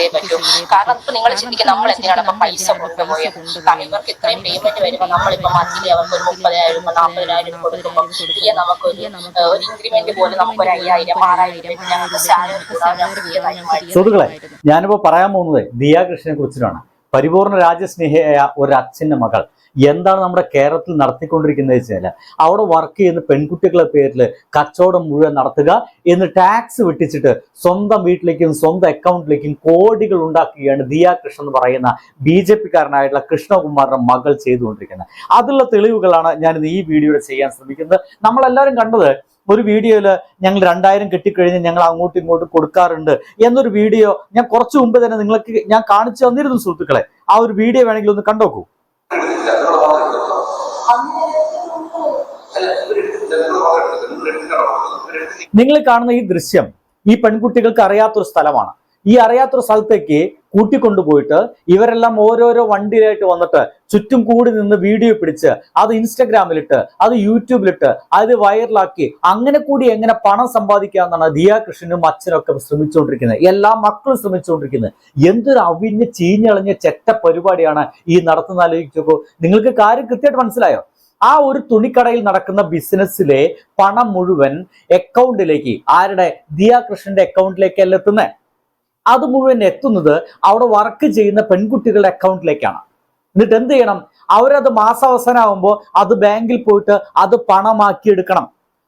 ചെയ്തേ പറ്റൂ കാരണം ഇപ്പൊ നിങ്ങൾ ചിന്തിക്കും നമ്മൾ എന്തിനാണ് ഇപ്പൊ പൈസ കൊണ്ടുപോയത് കാരണം ഇവർക്ക് ഇത്രയും പേയ്മെന്റ് വരുമ്പോൾ നമ്മളിപ്പോ മന്ത്ലി അവർക്ക് ഒരു മുപ്പതിനായിരം രൂപ നാൽപ്പതിനായിരം രൂപ കൊടുക്കുമ്പോൾ തീയെ നമുക്കൊരു ഒരു ഒരു ഇൻക്രിമെന്റ് പോലെ നമുക്കൊരു അയ്യായിരം ആറായിരം സാലറി കൂടാതെ സുഹൃത്തുക്കളെ ഞാനിപ്പോ പറയാൻ പോകുന്നത് ദിയാകൃഷ്ണനെ കുറിച്ചിട്ടാണ്. പരിപൂർണ രാജ്യസ്നേഹിയായ ഒരു അച്ഛന്റെ മകൾ. എന്താണ് നമ്മുടെ കേരളത്തിൽ നടത്തിക്കൊണ്ടിരിക്കുന്നത് വെച്ചാൽ അവിടെ വർക്ക് ചെയ്യുന്ന പെൺകുട്ടികളുടെ പേരിൽ കച്ചവടം മുഴുവൻ നടത്തുക എന്ന് ടാക്സ് വെട്ടിച്ചിട്ട് സ്വന്തം വീട്ടിലേക്കും സ്വന്തം അക്കൗണ്ടിലേക്കും കോടികൾ ഉണ്ടാക്കുകയാണ് ദിയ കൃഷ്ണൻ എന്ന് പറയുന്ന ബി ജെ പിക്കാരനായിട്ടുള്ള കൃഷ്ണകുമാറിന്റെ മകൾ ചെയ്തുകൊണ്ടിരിക്കുന്നത്. അതിലുള്ള തെളിവുകളാണ് ഞാൻ ഈ വീഡിയോയിൽ ചെയ്യാൻ ശ്രമിക്കുന്നത്. നമ്മളെല്ലാവരും കണ്ടത് ഒരു വീഡിയോയിൽ ഞങ്ങൾ രണ്ടായിരം കിട്ടിക്കഴിഞ്ഞ് ഞങ്ങൾ അങ്ങോട്ടും ഇങ്ങോട്ടും കൊടുക്കാറുണ്ട് എന്നൊരു വീഡിയോ ഞാൻ കുറച്ചു മുമ്പ് തന്നെ നിങ്ങൾക്ക് ഞാൻ കാണിച്ചു തന്നിരുന്നു സുഹൃത്തുക്കളെ. ആ ഒരു വീഡിയോ വേണമെങ്കിൽ ഒന്ന് കണ്ടോക്കൂ. നിങ്ങൾ കാണുന്ന ഈ ദൃശ്യം ഈ പെൺകുട്ടികൾക്ക് അറിയാത്തൊരു സ്ഥലമാണ്. ഈ അറിയാത്തൊരു സ്ഥലത്തേക്ക് കൂട്ടിക്കൊണ്ടുപോയിട്ട് ഇവരെല്ലാം ഓരോരോ വണ്ടിയിലായിട്ട് വന്നിട്ട് ചുറ്റും കൂടി നിന്ന് വീഡിയോ പിടിച്ച് അത് ഇൻസ്റ്റഗ്രാമിലിട്ട് അത് യൂട്യൂബിലിട്ട് അത് വൈറലാക്കി അങ്ങനെ കൂടി എങ്ങനെ പണം സമ്പാദിക്കുക എന്നാണ് ദിയ കൃഷ്ണനും അച്ഛനൊക്കെ ശ്രമിച്ചുകൊണ്ടിരിക്കുന്നത്. എല്ലാ മക്കളും ശ്രമിച്ചുകൊണ്ടിരിക്കുന്നത്. എന്തൊരു അവിഞ്ഞ് ചീഞ്ഞളഞ്ഞ ചെറ്റ പരിപാടിയാണ് ഈ നടത്തുന്ന ആലോചിച്ചപ്പോൾ നിങ്ങൾക്ക് കാര്യം കൃത്യമായിട്ട് മനസ്സിലായോ? ആ ഒരു തുണിക്കടയിൽ നടക്കുന്ന ബിസിനസ്സിലെ പണം മുഴുവൻ അക്കൗണ്ടിലേക്ക് ആരുടെ? ദിയ കൃഷ്ണന്റെ അക്കൗണ്ടിലേക്കല്ല എത്തുന്നത് അത് മുഴുവൻ എത്തുന്നത് അവിടെ വർക്ക് ചെയ്യുന്ന പെൺകുട്ടികളുടെ അക്കൗണ്ടിലേക്കാണ് എന്നിട്ട് എന്ത് ചെയ്യണം? അവരത് മാസാവസാനമാകുമ്പോൾ അത് ബാങ്കിൽ പോയിട്ട് അത് പണമാക്കി എടുക്കണം.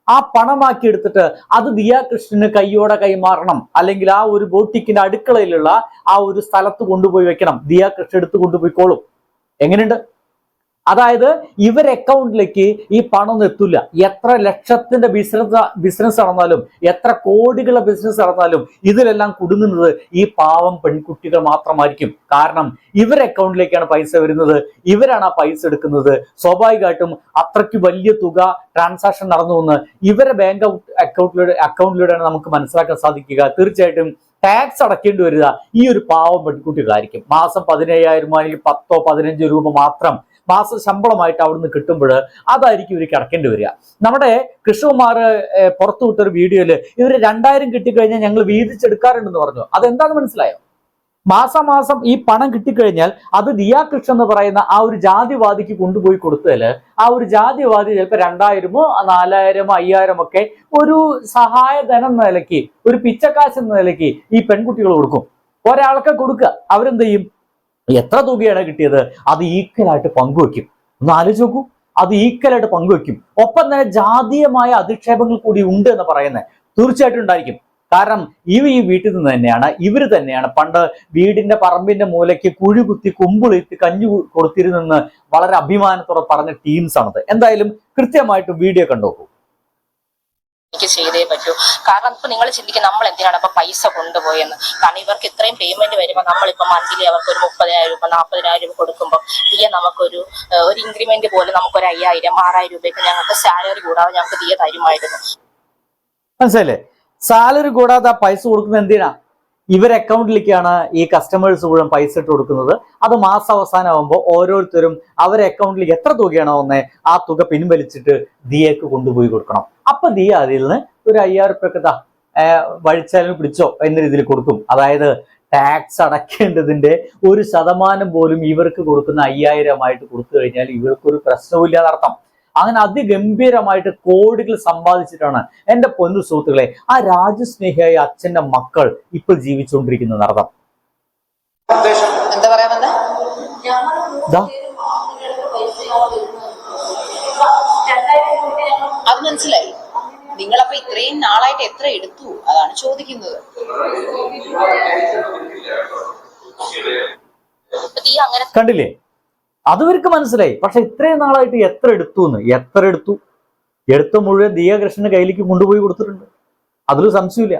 ആ പണമാക്കി എടുത്തിട്ട് അത് ദിയ കൃഷ്ണന് കൈയോടെ കൈമാറണം. അല്ലെങ്കിൽ ആ ഒരു ബോട്ടിക്കിന്റെ അടുക്കളയിലുള്ള ആ ഒരു സ്ഥലത്ത് കൊണ്ടുപോയി വെക്കണം. ദിയ കൃഷ്ണൻ എടുത്ത് കൊണ്ടുപോയിക്കോളും. എങ്ങനെയുണ്ട്? അതായത് ഇവർ അക്കൗണ്ടിലേക്ക് ഈ പണം എത്തില്ല എത്ര ലക്ഷത്തിന്റെ ബിസിനസ് ബിസിനസ് നടന്നാലും എത്ര കോടികളുടെ ബിസിനസ് നടന്നാലും ഇതിലെല്ലാം കുടുങ്ങുന്നത് ഈ പാവം പെൺകുട്ടികൾ മാത്രമായിരിക്കും. കാരണം ഇവർ അക്കൗണ്ടിലേക്കാണ് പൈസ വരുന്നത്. ഇവരാണ് ആ പൈസ എടുക്കുന്നത്. സ്വാഭാവികമായിട്ടും അത്രയ്ക്ക് വലിയ തുക ട്രാൻസാക്ഷൻ നടന്നു എന്ന് ഇവരെ ബാങ്ക് അക്കൗണ്ടിലൂടെ അക്കൗണ്ടിലൂടെയാണ് നമുക്ക് മനസ്സിലാക്കാൻ സാധിക്കുക. തീർച്ചയായിട്ടും ടാക്സ് അടക്കേണ്ടി വരിക ഈ ഒരു പാവം പെൺകുട്ടികളായിരിക്കും. മാസം പതിനയ്യായിരം അല്ലെങ്കിൽ പത്തോ പതിനഞ്ചോ രൂപ മാത്രം മാസ ശമ്പളമായിട്ട് അവിടുന്ന് കിട്ടുമ്പോൾ അതായിരിക്കും ഇവർ കിടക്കേണ്ടി വരിക. നമ്മുടെ കൃഷ്ണകുമാർ പുറത്തു വിട്ടൊരു വീഡിയോയിൽ ഇവർ രണ്ടായിരം കിട്ടിക്കഴിഞ്ഞാൽ ഞങ്ങൾ വീതിച്ചെടുക്കാറുണ്ടെന്ന് പറഞ്ഞു. അതെന്താണെന്ന് മനസ്സിലായോ? മാസാമാസം ഈ പണം കിട്ടിക്കഴിഞ്ഞാൽ അത് ദിയാ കൃഷ്ണ എന്ന് പറയുന്ന ആ ഒരു ജാതിവാദിക്ക് കൊണ്ടുപോയി കൊടുത്താൽ ആ ഒരു ജാതിവാദി ചിലപ്പോൾ രണ്ടായിരമോ നാലായിരമോ അയ്യായിരം ഒക്കെ ഒരു സഹായധനം എന്ന നിലയ്ക്ക് ഒരു പിച്ചക്കാശ് എന്ന നിലയ്ക്ക് ഈ പെൺകുട്ടികൾ കൊടുക്കും. ഒരാൾക്ക് കൊടുക്കുക. അവരെന്ത് ചെയ്യും? എത്ര തുകയാണ് കിട്ടിയത്? അത് ഈക്വലായിട്ട് പങ്കുവെക്കും. ഒന്ന് ആലോചിച്ച് അത് ഈക്വലായിട്ട് പങ്കുവെക്കും. ഒപ്പം തന്നെ ജാതീയമായ അധിക്ഷേപങ്ങൾ കൂടി ഉണ്ട് എന്ന് പറയുന്നത് തീർച്ചയായിട്ടും ഉണ്ടായിരിക്കും. കാരണം ഇവ ഈ വീട്ടിൽ നിന്ന് തന്നെയാണ് ഇവർ തന്നെയാണ്. പണ്ട് വീടിന്റെ പറമ്പിന്റെ മൂലയ്ക്ക് കുഴി കുത്തി കുമ്പുളിത്തി കഞ്ഞു കൊടുത്തിരുന്നെന്ന് വളരെ അഭിമാനത്തോടെ പറഞ്ഞ ടീംസ് ആണത്. എന്തായാലും കൃത്യമായിട്ട് വീഡിയോ കണ്ടോക്കൂ. എനിക്ക് ചെയ്തേ പറ്റൂ. കാരണം ഇപ്പൊ നിങ്ങൾ ചിന്തിക്കും നമ്മൾ എന്തിനാണ് ഇപ്പൊ പൈസ കൊണ്ടുപോയെന്ന്. കാരണം ഇവർക്ക് ഇത്രയും പേയ്മെന്റ് വരുമ്പോൾ നമ്മളിപ്പോ മന്ത്ലി അവർക്ക് ഒരു മുപ്പതിനായിരം രൂപ നാൽപ്പതിനായിരം രൂപ കൊടുക്കുമ്പോൾ തീയെ നമുക്കൊരു ഒരു ഇൻക്രിമെന്റ് പോലെ നമുക്കൊരു അയ്യായിരം ആറായിരം രൂപയ്ക്ക് ഞങ്ങൾക്ക് സാലറി കൂടാതെ ഞങ്ങൾക്ക് തീയെ തരുമായിരുന്നു. മനസ്സിലല്ലേ സാലറി കൂടാതെ പൈസ കൊടുക്കുന്നത് എന്തിനാ? ഇവർ അക്കൗണ്ടിലേക്കാണ് ഈ കസ്റ്റമേഴ്സ് മുഴുവൻ പൈസ ഇട്ട് കൊടുക്കുന്നത്. അത് മാസം അവസാനമാകുമ്പോൾ ഓരോരുത്തരും അവരെ അക്കൗണ്ടിലേക്ക് എത്ര തുകയാണോ വന്നേ ആ തുക പിൻവലിച്ചിട്ട് ദിയക്ക് കൊണ്ടുപോയി കൊടുക്കണം. അപ്പൊ ദിയ അതിൽ നിന്ന് ഒരു അയ്യായിരം റുപ്യൊക്കെ താ വഴിച്ചാലും പിടിച്ചോ എന്ന രീതിയിൽ കൊടുക്കും. അതായത് ടാക്സ് അടക്കേണ്ടതിന്റെ ഒരു ശതമാനം പോലും ഇവർക്ക് കൊടുക്കുന്ന അയ്യായിരമായിട്ട് കൊടുത്തു കഴിഞ്ഞാൽ ഇവർക്കൊരു പ്രശ്നവും എന്നർത്ഥം. അങ്ങനെ അതിഗംഭീരമായിട്ട് കോടികൾ സമ്പാദിച്ചിട്ടാണ് എന്റെ പൊന്നു സുഹൃത്തുക്കളെ ആ രാജ്യസ്നേഹിയായ അച്ഛന്റെ മക്കൾ ഇപ്പോൾ ജീവിച്ചുകൊണ്ടിരിക്കുന്ന അർത്ഥം? അത് മനസ്സിലായി. നിങ്ങളപ്പോ ഇത്രയും നാളായിട്ട് എത്ര എടുത്തു? അതാണ് ചോദിക്കുന്നത്. കണ്ടില്ലേ? അത് ഇവർക്ക് മനസ്സിലായി. പക്ഷെ ഇത്രയും നാളായിട്ട് എത്ര എടുത്തു എന്ന് എത്ര എടുത്തു? എടുത്ത മുഴുവൻ ദീയകൃഷ്ണന് കയ്യിലേക്ക് കൊണ്ടുപോയി കൊടുത്തിട്ടുണ്ട്. അതിലൊരു സംശയമില്ല.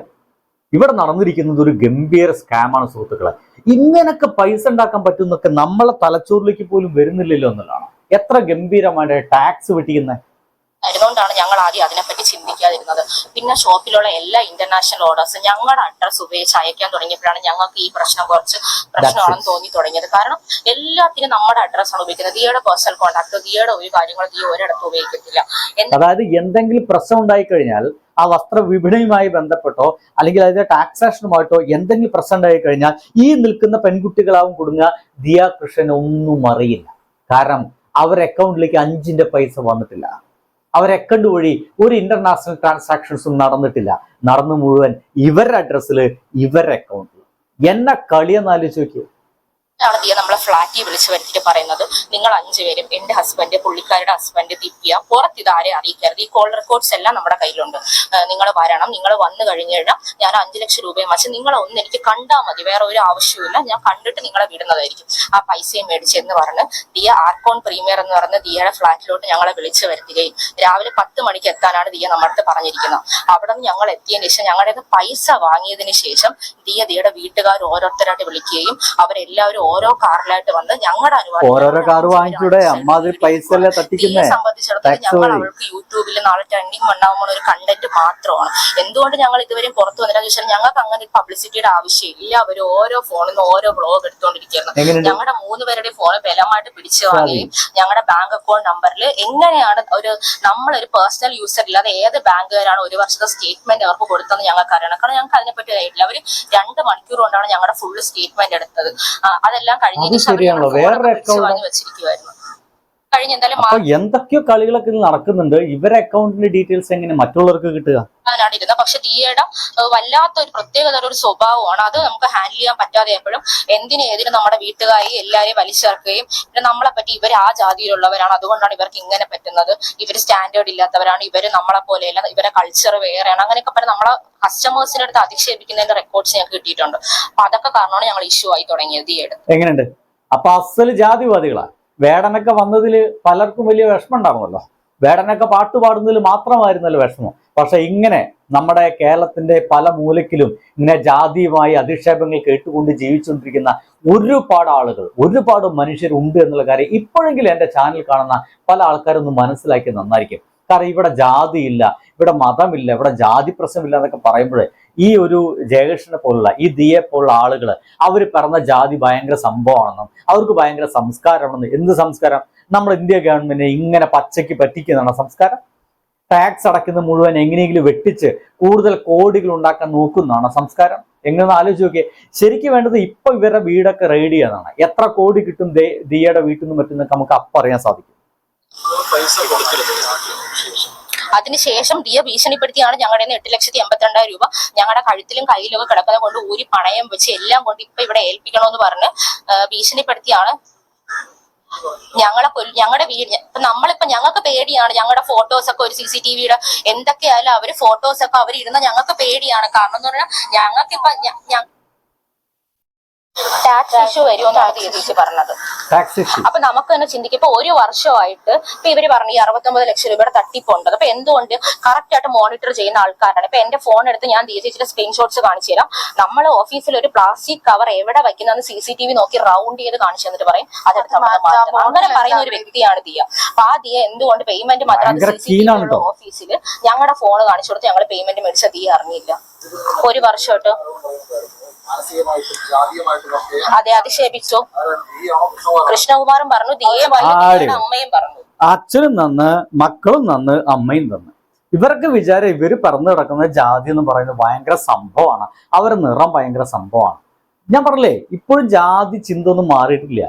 ഇവിടെ നടന്നിരിക്കുന്നത് ഒരു ഗംഭീര സ്കാമാണ് സുഹൃത്തുക്കളെ. ഇങ്ങനൊക്കെ പൈസ ഉണ്ടാക്കാൻ പറ്റുന്നൊക്കെ നമ്മളെ തലച്ചോറിലേക്ക് പോലും വരുന്നില്ലല്ലോ എന്നുള്ളതാണ്. എത്ര ഗംഭീരമായിട്ട് ടാക്സ് വെട്ടിക്കുന്ന ആയതുകൊണ്ടാണ് ഞങ്ങൾ ആദ്യം അതിനെപ്പറ്റി ചിന്തിക്കാതിരുന്നത്. പിന്നെ ഷോപ്പിലുള്ള എല്ലാ ഇന്റർനാഷണൽ ഓർഡേഴ്സ് ഞങ്ങളുടെ അഡ്രസ് ഉപയോഗിച്ച് അയക്കാൻ തുടങ്ങിയപ്പോഴാണ് ഞങ്ങൾക്ക് ഈ പ്രശ്നം കുറച്ച് പ്രശ്നമാണെന്ന് തോന്നി തുടങ്ങിയത്. കാരണം എല്ലാത്തിനും നമ്മുടെ അഡ്രസ്സാണ് ഉപയോഗിക്കുന്നത്. ദിയയുടെ പേഴ്സണൽ കോൺടാക്ട് ദിയയുടെ ഒരു കാര്യങ്ങൾ ദിയ ഒരിടത്തും ഉപയോഗിക്കത്തില്ല. അതായത് എന്തെങ്കിലും പ്രശ്നം ഉണ്ടായി കഴിഞ്ഞാൽ ആ വസ്ത്ര വിപണിയുമായി ബന്ധപ്പെട്ടോ അല്ലെങ്കിൽ അതിന്റെ ടാക്സേഷനുമായിട്ടോ എന്തെങ്കിലും പ്രശ്നം ഉണ്ടായി കഴിഞ്ഞാൽ ഈ നിൽക്കുന്ന പെൺകുട്ടികളാവും കുടുങ്ങുക. ദിയ കൃഷ്ണൻ ഒന്നും അറിയില്ല. കാരണം അവർ അക്കൗണ്ടിലേക്ക് അഞ്ചിന്റെ പൈസ വന്നിട്ടില്ല. അവർ അക്കൗണ്ട് വഴി ഒരു ഇന്റർനാഷണൽ ട്രാൻസാക്ഷൻസും നടന്നിട്ടില്ല. നടന്നു മുഴുവൻ ഇവരുടെ അഡ്രസ്സിൽ ഇവരുടെ അക്കൗണ്ടിൽ എന്നെ കളിയെന്നാലോചിച്ച് നോക്കിയോ. ആണ് ദിയ നമ്മളെ ഫ്ലാറ്റിൽ വിളിച്ചു വരുത്തിയിട്ട് പറയുന്നത് നിങ്ങൾ അഞ്ചുപേരും എന്റെ ഹസ്ബൻഡ് പുള്ളിക്കാരുടെ ഹസ്ബൻഡ് ദിവ്യ പുറത്ത് ഇതാരെ അറിയിക്കരുത്. ഈ കോൾ റെക്കോർഡ്സ് എല്ലാം നമ്മുടെ കയ്യിലുണ്ട്. നിങ്ങൾ വരണം. നിങ്ങൾ വന്നു കഴിഞ്ഞു കഴിഞ്ഞാൽ ഞാൻ അഞ്ചു ലക്ഷം രൂപയും വെച്ച് നിങ്ങൾ ഒന്ന് എനിക്ക് കണ്ടാൽ മതി. വേറെ ഒരു ആവശ്യവുമില്ല. ഞാൻ കണ്ടിട്ട് നിങ്ങളെ വിടുന്നതായിരിക്കും. ആ പൈസയും മേടിച്ച് എന്ന് പറഞ്ഞ് ദിയ ആർക്കോൺ പ്രീമിയർ എന്ന് പറഞ്ഞ ദിയയുടെ ഫ്ലാറ്റിലോട്ട് ഞങ്ങളെ വിളിച്ചു വരുത്തുകയും രാവിലെ പത്ത് മണിക്ക് എത്താനാണ് ദിയ നമ്മുടെ പറഞ്ഞിരിക്കുന്നത്. അവിടെ നിന്ന് ഞങ്ങൾ എത്തിയതിന് ശേഷം ഞങ്ങളുടെ പൈസ വാങ്ങിയതിന് ശേഷം ദിയ ദിയയുടെ വീട്ടുകാർ ഓരോരുത്തരായിട്ട് വിളിക്കുകയും അവരെല്ലാവരും ഓരോ കാറിലായിട്ട് വന്ന് ഞങ്ങളുടെ അനുവാദം ഓരോരോ കാർ വാങ്ങിച്ചൂടെ അമ്മാതിരി പൈസ അല്ലേ തട്ടിക്കുന്നേ? സംബന്ധിച്ചിടത്തോളം ഞങ്ങൾ. അവൾക്ക് യൂട്യൂബിൽ നാളെ ട്രെൻഡിങ് ഉണ്ടാകുമ്പോൾ ഒരു കണ്ടന്റ് മാത്രമാണ്. എന്തുകൊണ്ട് ഞങ്ങൾ ഇതുവരെയും പുറത്തു വന്നില്ല? ചോദിച്ചാൽ ഞങ്ങൾക്ക് അങ്ങനെ പബ്ലിസിറ്റിയുടെ ആവശ്യമില്ല അവർ ഓരോ ഫോണിൽ നിന്ന് ഓരോ ബ്ലോഗ് എടുത്തുകൊണ്ടിരിക്കുകയാണ് എങ്ങനെയുണ്ട്? ഞങ്ങളുടെ മൂന്ന് പേരുടെ ഫോൺ ബലമായിട്ട് പിടിച്ചു വാങ്ങുകയും ഞങ്ങളുടെ ബാങ്ക് അക്കൗണ്ട് നമ്പറിൽ എങ്ങനെയാണ് ഒരു നമ്മളൊരു പേഴ്സണൽ യൂസർ ഇല്ലാതെ ഏത് ബാങ്കുകാരാണ് ഒരു വർഷത്തെ സ്റ്റേറ്റ്മെന്റ് അവർക്ക് കൊടുത്തതെന്ന് ഞങ്ങൾക്ക് അറിയണം. കാരണം ഞങ്ങൾക്ക് അതിനെപ്പറ്റി അറിയില്ല. അവർ രണ്ട് മണിക്കൂർ കൊണ്ടാണ് ഞങ്ങളുടെ ഫുള്ള് സ്റ്റേറ്റ്മെന്റ് എടുത്തത്. അതെല്ലാം കഴിഞ്ഞതിന് ശരിയാണല്ലോ. വേറെ അക്കൗണ്ട് കഴിഞ്ഞ എന്തായാലും എന്തൊക്കെയോ കളികളൊക്കെ നടക്കുന്നുണ്ട്. ഇവരെ അക്കൗണ്ടിന്റെ ഡീറ്റെയിൽസ് എങ്ങനെ മറ്റുള്ളവർക്ക് കിട്ടുക? ഇരുന്നത് പക്ഷെ ദിയയുടെ വല്ലാത്ത ഒരു പ്രത്യേകത ഒരു സ്വഭാവമാണ്. അത് നമുക്ക് ഹാൻഡിൽ ചെയ്യാൻ പറ്റാതെ എപ്പോഴും എന്തിനും ഏതിനും നമ്മുടെ വീട്ടുകാരി എല്ലാവരെയും വലിച്ചേർക്കുകയും പിന്നെ നമ്മളെ പറ്റി ഇവർ ആ ജാതിയിലുള്ളവരാണ്. അതുകൊണ്ടാണ് ഇവർക്ക് ഇങ്ങനെ പറ്റുന്നത്. ഇവർ സ്റ്റാൻഡേർഡ് ഇല്ലാത്തവരാണ്. ഇവർ നമ്മളെ പോലെയല്ല. ഇവരെ കൾച്ചർ വേറെയാണ്. അങ്ങനെയൊക്കെ പറഞ്ഞ് നമ്മളെ കസ്റ്റമേഴ്സിന്റെ അടുത്ത് അധിക്ഷേപിക്കുന്നതിന്റെ റെക്കോർഡ്സ് ഞങ്ങൾക്ക് കിട്ടിയിട്ടുണ്ട്. അപ്പൊ അതൊക്കെ കാരണമാണ് ഞങ്ങൾ ഇഷ്യൂ ആയി തുടങ്ങിയത് ദിയയുടെ എങ്ങനെയുണ്ട്? അപ്പൊ അസൽ ജാതിവാദികളാണ് വേടനൊക്കെ വന്നതിൽ പലർക്കും വലിയ വിഷമം ഉണ്ടാകുമല്ലോ. വേടനൊക്കെ പാട്ട് പാടുന്നതിൽ മാത്രമായിരുന്നല്ലോ വിഷമം. പക്ഷെ ഇങ്ങനെ നമ്മുടെ കേരളത്തിന്റെ പല മൂലക്കിലും ഇങ്ങനെ ജാതിയുമായി അധിക്ഷേപങ്ങൾ കേട്ടുകൊണ്ട് ജീവിച്ചുകൊണ്ടിരിക്കുന്ന ഒരുപാട് ആളുകൾ ഒരുപാട് മനുഷ്യരുണ്ട് എന്നുള്ള കാര്യം ഇപ്പോഴെങ്കിലും എന്റെ ചാനൽ കാണുന്ന പല ആൾക്കാരൊന്ന് മനസ്സിലാക്കി നന്നായിരിക്കും. കാരണം ഇവിടെ ജാതിയില്ല ഇവിടെ മതമില്ല ഇവിടെ ജാതി പ്രശ്നമില്ല എന്നൊക്കെ പറയുമ്പോൾ ഈ ഒരു ജയകൃഷ്ണനെ പോലുള്ള ഈ ദിയെ പോലുള്ള ആളുകൾ അവർ പറഞ്ഞ ജാതി ഭയങ്കര സംഭവമാണെന്നും അവർക്ക് ഭയങ്കര സംസ്കാരമാണെന്നും എന്ത് സംസ്കാരം? നമ്മൾ ഇന്ത്യ ഗവൺമെന്റിനെ ഇങ്ങനെ പച്ചയ്ക്ക് പറ്റിക്കുന്നതാണ് സംസ്കാരം? ടാക്സ് അടക്കുന്ന മുഴുവൻ എങ്ങനെയെങ്കിലും വെട്ടിച്ച് കൂടുതൽ കോടികൾ ഉണ്ടാക്കാൻ നോക്കുന്നതാണ് സംസ്കാരം? എങ്ങനെ ആലോചിച്ച് നോക്കിയേ ശരിക്കും വേണ്ടത് ഇപ്പൊ ഇവരുടെ വീടൊക്കെ റെയ്ഡ് ചെയ്യാനാണ് എത്ര കോടി കിട്ടും ദിയയുടെ വീട്ടിൽ നിന്നും മറ്റുന്നൊക്കെ നമുക്ക് അപ്പം അറിയാൻ സാധിക്കും. അതിനുശേഷം ദിയ ഭീഷണിപ്പെടുത്തിയാണ് ഞങ്ങളുടെ നിന്ന് എട്ട് ലക്ഷത്തി എൺപത്തിരണ്ടായിരം രൂപ ഞങ്ങളുടെ കഴുത്തിലും കയ്യിലും കിടക്കുന്ന കൊണ്ട് ഊരി പണയം വെച്ച് എല്ലാം കൊണ്ട് ഇപ്പൊ ഇവിടെ ഏൽപ്പിക്കണമെന്ന് പറഞ്ഞ് ഭീഷണിപ്പെടുത്തിയാണ്. ഞങ്ങളെ ഞങ്ങളുടെ വീട് ഇപ്പൊ നമ്മളിപ്പോ ഞങ്ങൾക്ക് പേടിയാണ് ഞങ്ങളുടെ ഫോട്ടോസ് ഒക്കെ ഒരു സി സി ടി വിയുടെ എന്തൊക്കെയായാലും അവർ ഫോട്ടോസ് ഒക്കെ അവർ ഇരുന്ന ഞങ്ങൾക്ക് പേടിയാണ്. കാരണം എന്ന് പറഞ്ഞാൽ ഞങ്ങൾക്കിപ്പൊ ടാക്സ് ഇഷ്യൂ വരുമെന്നാണ് പറഞ്ഞത്. അപ്പൊ നമുക്ക് തന്നെ ചിന്തിക്കും. ഇപ്പൊ ഒരു വർഷമായിട്ട് ഇപ്പൊ ഇവർ പറഞ്ഞു ഈ അറുപത്തൊമ്പത് ലക്ഷം രൂപയുടെ തട്ടിപ്പുണ്ട്. അപ്പൊ എന്തുകൊണ്ട് കറക്റ്റ് ആയിട്ട് മോണിറ്റർ ചെയ്യുന്ന ആൾക്കാരാണ്? ഇപ്പൊ എന്റെ ഫോൺ എടുത്ത് ഞാൻ ചേച്ചിയുടെ സ്ക്രീൻഷോട്ട്സ് കാണിച്ചു തരാം. നമ്മൾ ഓഫീസിൽ ഒരു പ്ലാസ്റ്റിക് കവർ എവിടെ വെക്കുന്നതെന്ന് സി സി ടി വി നോക്കി റൗണ്ട് ചെയ്ത് കാണിച്ചു തന്നിട്ട് പറയും. അതെടുത്ത് അങ്ങനെ പറയുന്ന ഒരു വ്യക്തിയാണ് ദിയ. അപ്പൊ ആ ദിയ എന്തുകൊണ്ട് പേയ്മെന്റ് മാത്രം ഭയങ്കര സി സി ടി വിയുടെ ഓഫീസിൽ ഞങ്ങളുടെ ഫോൺ കാണിച്ചു കൊടുത്ത് ഞങ്ങൾ പേയ്മെന്റ് മേടിച്ച ദിയ അറിഞ്ഞില്ല. ഒരു വർഷമായിട്ട്. അതെ അധിക്ഷേപിച്ചു കൃഷ്ണകുമാരും കൃഷ്ണകുമാറും പറഞ്ഞു. അമ്മയും പറഞ്ഞു. അച്ഛനും നന്ന് മക്കളും നന്ന് അമ്മയും നന്ന്. ഇവർക്ക് വിചാരം ഇവർ പറന്നു കിടക്കുന്ന ജാതി എന്ന് പറയുന്നത് ഭയങ്കര സംഭവമാണ്. അവരുടെ നിറം ഭയങ്കര സംഭവമാണ്. ഞാൻ പറഞ്ഞില്ലേ ഇപ്പോഴും ജാതി ചിന്ത ഒന്നും മാറിയിട്ടില്ല.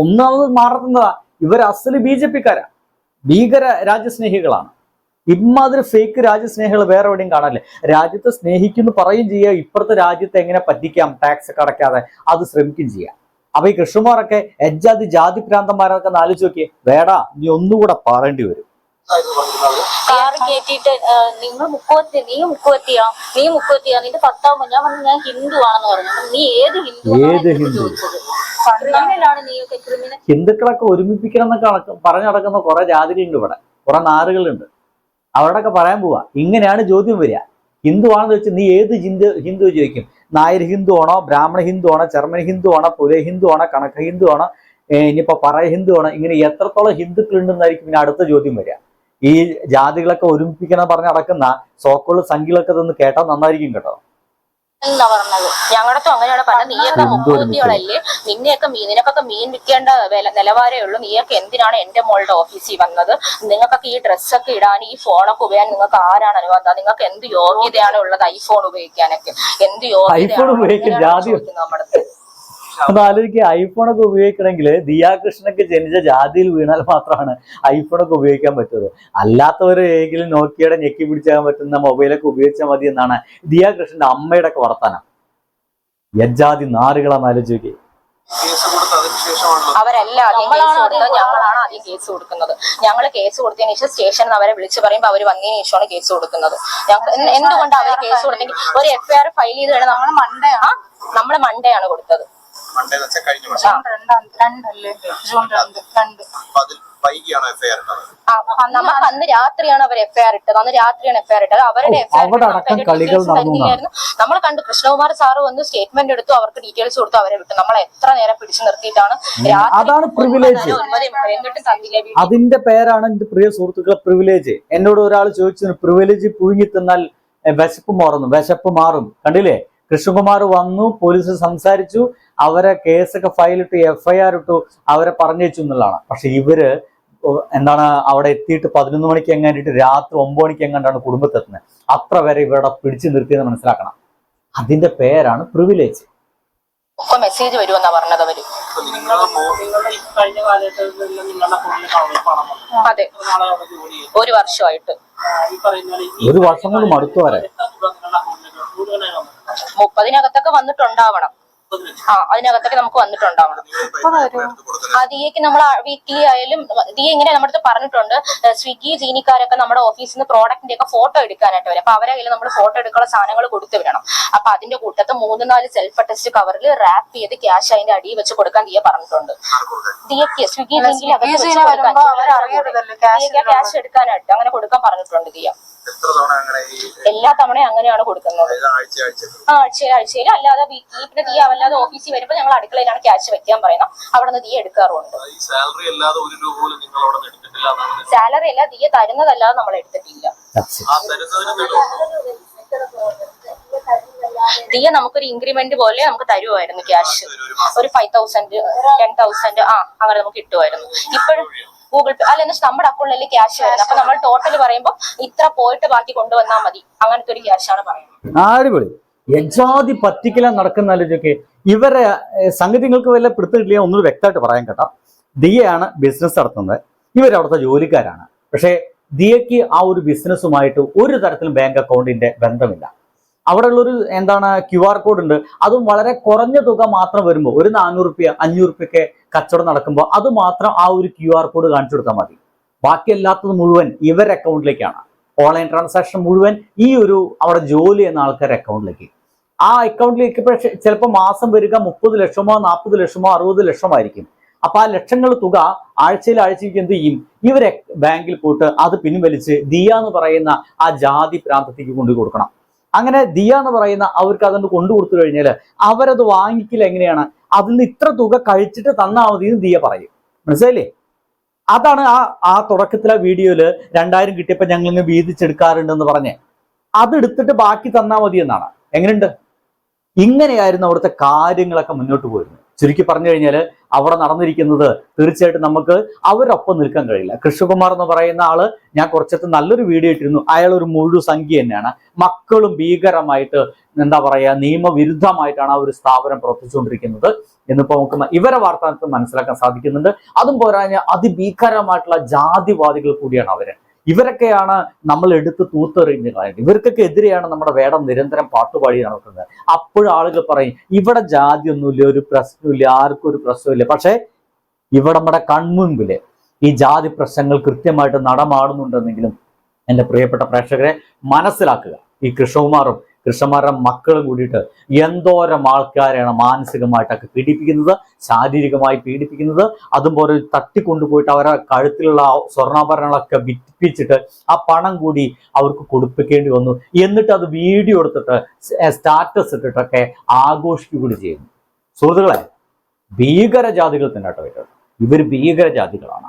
ഒന്നാമത് മാറുന്നതാ ഇവർ അസൽ ബി ജെ പിക്കാരാ. ഭീകര രാജ്യസ്നേഹികളാണ്. ഇമാതിരി ഫേക്ക് രാജ്യസ്നേഹികൾ വേറെ എവിടെയും കാണാനില്ല. രാജ്യത്തെ സ്നേഹിക്കുന്നു പറയും ചെയ്യുക ഇപ്പുറത്തെ രാജ്യത്തെ എങ്ങനെ പറ്റിക്കാം ടാക്സ് ഒക്കെ അടയ്ക്കാതെ അത് ശ്രമിക്കുകയും ചെയ്യാം അപ്പൊ ഈ കൃഷ്ണകുമാറൊക്കെ എജ്ജാതി ജാതി പ്രാന്തന്മാരൊക്കെ ആലോചിച്ച് നോക്കിയേ. വേടാ നീ ഒന്നുകൂടെ പറയേണ്ടി വരും. കാറ് കയറ്റിയിട്ട് നിങ്ങൾ മുക്കുവത്തി നീ മുക്കുവത്തിയാ നീ മുക്കുവത്തിയാ നിന്റെ ഭർത്താവ് ഞാൻ പറഞ്ഞു ഞാൻ ഹിന്ദു ആണെന്ന് പറഞ്ഞു. നീ ഏത് ഹിന്ദു ഏത് ഹിന്ദു? ക്രിമിനലാണ് നീയൊക്കെ ക്രിമിനൽ. ഹിന്ദുക്കളൊക്കെ ഒരുമിപ്പിക്കണം എന്നൊക്കെ പറഞ്ഞു നടക്കുന്ന കുറെ ജാതികളുണ്ട് ഇവിടെ. കുറെ നാറുകളുണ്ട് അവരോടൊക്കെ പറയാൻ പോവാ. ഇങ്ങനെയാണ് ചോദ്യം വരിക. ഹിന്ദു ആണെന്ന് നീ ഏത് ഹിന്ദു ഹിന്ദു ചോദിക്കും. നായർ ഹിന്ദു ആണോ ബ്രാഹ്മണ ഹിന്ദു ആണോ ചർമ്മൻ ഹിന്ദു ആണോ പുലേ ഹിന്ദു ആണോ കണക്ക ഹിന്ദു ആണോ ഇനിയിപ്പോ പറയ ഹിന്ദു ആണോ ഇങ്ങനെ എത്രത്തോളം ഹിന്ദുക്കൾ ഉണ്ടെന്നായിരിക്കും പിന്നെ അടുത്ത ചോദ്യം വരിക. ഈ ജാതികളൊക്കെ ഒരുമിപ്പിക്കണം പറഞ്ഞ് നടക്കുന്ന സോക്കോൾ സംഖ്യകളൊക്കെ ഇതൊന്ന് കേട്ടാൽ നന്നായിരിക്കും കേട്ടോ. എന്നാ പറഞ്ഞത്. ഞങ്ങളുടെ അങ്ങനെയാണ് പറഞ്ഞത്. നീയൊക്കെ മുക്കുകുത്തികളല്ലേ നിന്നെയൊക്കെ മീൻ നിനക്കൊക്കെ മീൻ വിൽക്കേണ്ട വില നിലവാരമേ ഉള്ളൂ. നീയൊക്കെ എന്തിനാണ് എന്റെ മോളുടെ ഓഫീസിൽ വന്നത്? നിങ്ങൾക്കൊക്കെ ഈ ഡ്രസ്സൊക്കെ ഇടാൻ ഈ ഫോണൊക്കെ ഉപയോഗിക്കാൻ നിങ്ങൾക്ക് ആരാണ് അനുവാദം? നിങ്ങൾക്ക് എന്ത് യോഗ്യതയാണ് ഉള്ളത് ഐഫോൺ ഉപയോഗിക്കാനൊക്കെ? എന്ത് യോഗ്യതയാണ് നമ്മുടെ ഒന്ന് ആലോചിക്കുക ഐഫോണൊക്കെ ഉപയോഗിക്കണമെങ്കിൽ ദിയാകൃഷ്ണനൊക്കെ ജനിച്ച ജാതിയിൽ വീണാൽ മാത്രമാണ് ഐഫോണൊക്കെ ഉപയോഗിക്കാൻ പറ്റുന്നത് അല്ലാത്തവർ ഏതെങ്കിലും നോക്കിയുടെ ഞെക്കി പിടിച്ചാൻ പറ്റുന്ന മൊബൈലൊക്കെ ഉപയോഗിച്ചാൽ മതി എന്നാണ് ദിയാകൃഷ്ണന്റെ അമ്മയുടെ ഒക്കെ വർത്തനം. യജാതി നാറുകളാണ് ആലോചിക്കുക അവരല്ല ഞങ്ങളാണ് ആദ്യം കേസ് കൊടുക്കുന്നത്. ഞങ്ങൾ കേസ് കൊടുത്തതിന് ശേഷം സ്റ്റേഷനിൽ അവരെ വിളിച്ചു പറയുമ്പോൾ അവർ വന്നതിന് ശേഷമാണ് കേസ് കൊടുക്കുന്നത്. ഞങ്ങൾ എന്തുകൊണ്ടാണ് എന്തുകൊണ്ട് അവർ കേസ് കൊടുത്തെങ്കിൽ ഒരു എഫ്ഐആർ ഫയൽ ചെയ്ത് കഴിഞ്ഞാൽ നമ്മൾ മൺഡേ ആ നമ്മൾ മൺഡേ ആണ് കൊടുത്തത്. മണ്ടേ വെച്ചാൽ കഴിഞ്ഞ വർഷം. രണ്ടാം രണ്ടല്ലേ? ജൂൺ രണ്ട് രണ്ട്. അപ്പൊ അതിൽ വൈകിയാണോ എഫ്ഐആർ ആ, നമുക്ക് അന്ന് രാത്രിയാണ് അവർ എഫ്ഐആർ ഇട്ടത്. അന്ന് രാത്രിയാണ് എഫ്ഐആർ ഇട്ടത്. അവരുടെ. നമ്മൾ കണ്ടു. കൃഷ്ണകുമാർ സാറ് വന്ന് സ്റ്റേറ്റ്മെന്റ് എടുത്തു. അവർക്ക് ഡീറ്റെയിൽസ് കൊടുത്തു. അവരെ വിട്ടു. നമ്മൾ എത്ര നേരം പിടിച്ചു നിർത്തിയിട്ടാണ് അതാണ് പ്രിവിലേജ്. അതിന്റെ പേരാണ് എന്റെ പ്രിയ സുഹൃത്തുക്കളെ പ്രിവിലേജ് എന്നോട് ഒരാൾ ചോദിച്ചു പ്രിവിലേജ് പുഴുങ്ങി തന്നാൽ വിശപ്പ് മാറുന്നു. വിശപ്പ് മാറും. കണ്ടില്ലേ? കൃഷ്ണകുമാർ വന്നു പോലീസ് സംസാരിച്ചു അവരെ കേസൊക്കെ ഫയലിട്ടു എഫ്ഐആർ ഇട്ടു അവരെ പറഞ്ഞേച്ചു എന്നുള്ളതാണ്. പക്ഷെ ഇവർ എന്താണ് അവിടെ എത്തിയിട്ട് പതിനൊന്ന് മണിക്ക് എങ്ങാണ്ടിട്ട് രാത്രി ഒമ്പത് മണിക്ക് എങ്ങാണ്ടാണ് കുടുംബത്തെത്തുന്നത് അത്ര വരെ ഇവരുടെ പിടിച്ചു നിർത്തിയെന്ന് മനസ്സിലാക്കണം. അതിന്റെ പേരാണ് പ്രിവിലേജ് ഒക്കെ മെസ്സേജ് വരുമെന്നാ പറഞ്ഞത് അവർ. നിങ്ങളുടെ നിങ്ങളുടെ കഴിഞ്ഞ കാലഘട്ടത്തിൽ നിങ്ങളുടെ ഫോണിൽ കാണും അതെ. ഒരു വർഷമായിട്ട്. ഒരു വർഷം കൊണ്ട് മടുത്തു വരെ മുപ്പതിനകത്തൊക്കെ വന്നിട്ടുണ്ടാവണം. ആ അതിനകത്തൊക്കെ നമുക്ക് വന്നിട്ടുണ്ടാവണം. ആ ദിയക്ക് നമ്മൾ വീക്ക്ലി ആയാലും ദിയ ഇങ്ങനെ നമ്മുടെ അടുത്ത് പറഞ്ഞിട്ടുണ്ട് സ്വിഗ്ഗി ജീനിക്കാരൊക്കെ നമ്മുടെ ഓഫീസിൽ നിന്ന് പ്രോഡക്റ്റിന്റെ ഒക്കെ ഫോട്ടോ എടുക്കാനായിട്ട് വരും. അപ്പൊ അവരെ കയ്യിൽ നമ്മൾ ഫോട്ടോ എടുക്കാനുള്ള സാധനങ്ങൾ കൊടുത്തു വിടണം. അപ്പൊ അതിന്റെ കൂട്ടത്ത് മൂന്ന് നാല് സെൽഫ് ടെസ്റ്റ് കവറിൽ റാപ്പ് ചെയ്ത് ക്യാഷ് അതിന്റെ അടിയിൽ വെച്ച് കൊടുക്കാൻ ദിയ പറഞ്ഞിട്ടുണ്ട്. ദിയക്ക് സ്വിഗ്ഗി ക്യാഷ് എടുക്കാനായിട്ട് അങ്ങനെ കൊടുക്കാൻ പറഞ്ഞിട്ടുണ്ട് ദിയ. എത്ര തവണ അങ്ങനെ ഈ എല്ലാ തവണയും അങ്ങനെയാണ് കൊടുക്കുന്നത്. ആഴ്ച ആഴ്ച? ആ ആഴ്ചയിൽ ആഴ്ചയിൽ അല്ലാതെ വീട്ടിൽ പിന്നെ തീ അല്ലാതെ ഓഫീസിൽ വരുമ്പോൾ ഞങ്ങൾ അടുക്കളയിലാണ് ക്യാഷ് വെക്കാൻ പറയുന്നത്. അവിടെ നിന്ന് തീ എടുക്കാറുണ്ട്. ഈ സാലറി അല്ലാതെ ഒരു രൂപ പോലും നിങ്ങൾ അവിടെ നിന്ന് എടുത്തിട്ടില്ല സാലറി അല്ല തീയെ തരുന്നതല്ലാതെ നമ്മൾ എടുത്തിട്ടില്ല. ആ തരുന്നതിന് ദിയ നമുക്കൊരു ഇൻക്രിമെന്റ് പോലെ നമുക്ക് തരുമായിരുന്നു ക്യാഷ് ഒരു ഫൈവ് തൗസൻഡ് ടെൻ തൗസൻഡ് ആ അങ്ങനെ നമുക്ക് കിട്ടുമായിരുന്നു ഇപ്പോഴും ഗൂഗിൾ പേ അല്ല എന്ന് വെച്ചാൽ നമ്മുടെ അക്കൗണ്ടിലെ ക്യാഷ് വരുന്നത് അപ്പൊ നമ്മൾ ടോട്ടൽ പറയുമ്പോൾ ഇത്ര പോയിട്ട് ബാക്കി കൊണ്ടുവന്നാൽ മതി. അങ്ങനത്തെ ഒരു ക്യാഷ് ആണ് പറയുന്നത്. അടിപൊളി. യജാതി പറ്റിക്കല നടക്കുന്ന ആലോചിക്കെ ഇവരെ സംഗതികൾക്ക് വല്ല പിടുത്തിട്ടില്ല ഒന്നും വ്യക്തമായിട്ട് പറയാൻ കേട്ടോ. ദിയയാണ് ബിസിനസ് നടത്തുന്നത്. ഇവരവിടുത്തെ ജോലിക്കാരാണ്. പക്ഷേ ദിയയ്ക്ക് ആ ഒരു ബിസിനസ്സുമായിട്ട് ഒരു തരത്തിലും ബാങ്ക് അക്കൗണ്ടിന്റെ ബന്ധമില്ല. അവിടെ ഉള്ളൊരു എന്താണ് ക്യു ആർ കോഡ് ഉണ്ട്. അതും വളരെ കുറഞ്ഞ തുക മാത്രം വരുമ്പോൾ ഒരു നാനൂറ് റുപ്യ അഞ്ഞൂറ് റുപ്യൊക്കെ കച്ചവടം നടക്കുമ്പോൾ അത് മാത്രം ആ ഒരു ക്യു ആർ കോഡ് കാണിച്ചു കൊടുത്താൽ മതി. ബാക്കിയല്ലാത്തത് മുഴുവൻ ഇവരുടെ അക്കൗണ്ടിലേക്കാണ്. ഓൺലൈൻ ട്രാൻസാക്ഷൻ മുഴുവൻ ഈ ഒരു അവിടെ ജോലി ചെയ്യുന്ന ആൾക്കാരുടെ അക്കൗണ്ടിലേക്ക്. ആ അക്കൗണ്ടിലേക്ക് പക്ഷേ ചിലപ്പോൾ മാസം വരിക മുപ്പത് ലക്ഷമോ നാൽപ്പത് ലക്ഷമോ അറുപത് ലക്ഷമായിരിക്കും അപ്പൊ ആ ലക്ഷങ്ങൾ തുക ആഴ്ചയിൽ ആഴ്ചയ്ക്ക് എന്ത് ചെയ്യും? ഇവരെ ബാങ്കിൽ പോയിട്ട് അത് പിൻവലിച്ച് ദിയ എന്ന് പറയുന്ന ആ ജാതി പ്രാന്തത്തേക്ക് കൊണ്ടു കൊടുക്കണം. അങ്ങനെ ദിയ എന്ന് പറയുന്ന അവർക്ക് അതുകൊണ്ട് കൊണ്ടു കൊടുത്തു കഴിഞ്ഞാൽ അവരത് വാങ്ങിക്കില്ല എങ്ങനെയാണ്? അതിൽ നിന്ന് ഇത്ര തുക കഴിച്ചിട്ട് തന്നാൽ മതി എന്ന് ദിയ പറയും. മനസ്സിലായില്ലേ? അതാണ് ആ ആ തുടക്കത്തിലെ വീഡിയോയിൽ രണ്ടായിരം കിട്ടിയപ്പോൾ ഞങ്ങൾ ഇങ്ങനെ വീതിച്ചെടുക്കാറുണ്ടെന്ന് പറഞ്ഞ്. അതെടുത്തിട്ട് ബാക്കി തന്നാൽ മതി എന്നാണ്. എങ്ങനെയുണ്ട്? ഇങ്ങനെയായിരുന്നു അവിടുത്തെ കാര്യങ്ങളൊക്കെ മുന്നോട്ട് പോയിരുന്നത്. ചുരുക്കി പറഞ്ഞു കഴിഞ്ഞാൽ അവിടെ നടന്നിരിക്കുന്നത് തീർച്ചയായിട്ടും നമുക്ക് അവരൊപ്പം നിൽക്കാൻ കഴിയില്ല. കൃഷ്ണകുമാർ എന്ന് പറയുന്ന ആൾ ഞാൻ കുറച്ചത്ത് നല്ലൊരു വീഡിയോ ഇട്ടിരുന്നു. അയാൾ ഒരു മുഴു സംഖ്യ തന്നെയാണ്. മക്കളും ഭീകരമായിട്ട് എന്താ പറയുക നിയമവിരുദ്ധമായിട്ടാണ് ആ ഒരു സ്ഥാപനം പ്രവർത്തിച്ചുകൊണ്ടിരിക്കുന്നത് എന്നിപ്പോ നമുക്ക് ഇവരെ വാർത്താനത്ത് മനസ്സിലാക്കാൻ സാധിക്കുന്നുണ്ട്. അതും പോരാഞ്ഞ അതിഭീകരമായിട്ടുള്ള ജാതിവാദികൾ കൂടിയാണ് അവർ. ഇവരൊക്കെയാണ് നമ്മൾ എടുത്ത് തൂത്തെറിഞ്ഞ് കളയുന്നത് ഇവർക്കൊക്കെ എതിരെയാണ് നമ്മുടെ വേടം നിരന്തരം പാട്ടുപാടി നടക്കുന്നത്. അപ്പോഴാളുകൾ പറയും ഇവിടെ ജാതിയൊന്നുമില്ല ഒരു പ്രശ്നമില്ല ആർക്കും ഒരു പ്രശ്നമില്ല പക്ഷേ ഇവിടെ നമ്മുടെ കൺമുൻപിൽ ഈ ജാതി പ്രശ്നങ്ങൾ കൃത്യമായിട്ട് നടമാടുന്നുണ്ടെന്നെങ്കിലും എന്റെ പ്രിയപ്പെട്ട പ്രേക്ഷകരെ മനസ്സിലാക്കുക. ഈ കൃഷ്ണകുമാറും കൃഷ്ണന്മാരുടെ മക്കളും കൂടിയിട്ട് എന്തോരം ആൾക്കാരെയാണ് മാനസികമായിട്ടൊക്കെ പീഡിപ്പിക്കുന്നത് ശാരീരികമായി പീഡിപ്പിക്കുന്നത്. അതുപോലെ തട്ടിക്കൊണ്ടുപോയിട്ട് അവരെ കഴുത്തിലുള്ള സ്വർണാഭരണങ്ങളൊക്കെ വിറ്റിപ്പിച്ചിട്ട് ആ പണം കൂടി അവർക്ക് കൊടുപ്പിക്കേണ്ടി വന്നു. എന്നിട്ട് അത് വീഡിയോ എടുത്തിട്ട് സ്റ്റാറ്റസ് ഇട്ടിട്ടൊക്കെ ആഘോഷിക്കുക കൂടി ചെയ്യുന്നു. സുഹൃത്തുക്കളെ ഭീകര ജാതികൾ തന്നെ കേട്ടോ ഇവർ ഇവർ ഭീകര ജാതികളാണ്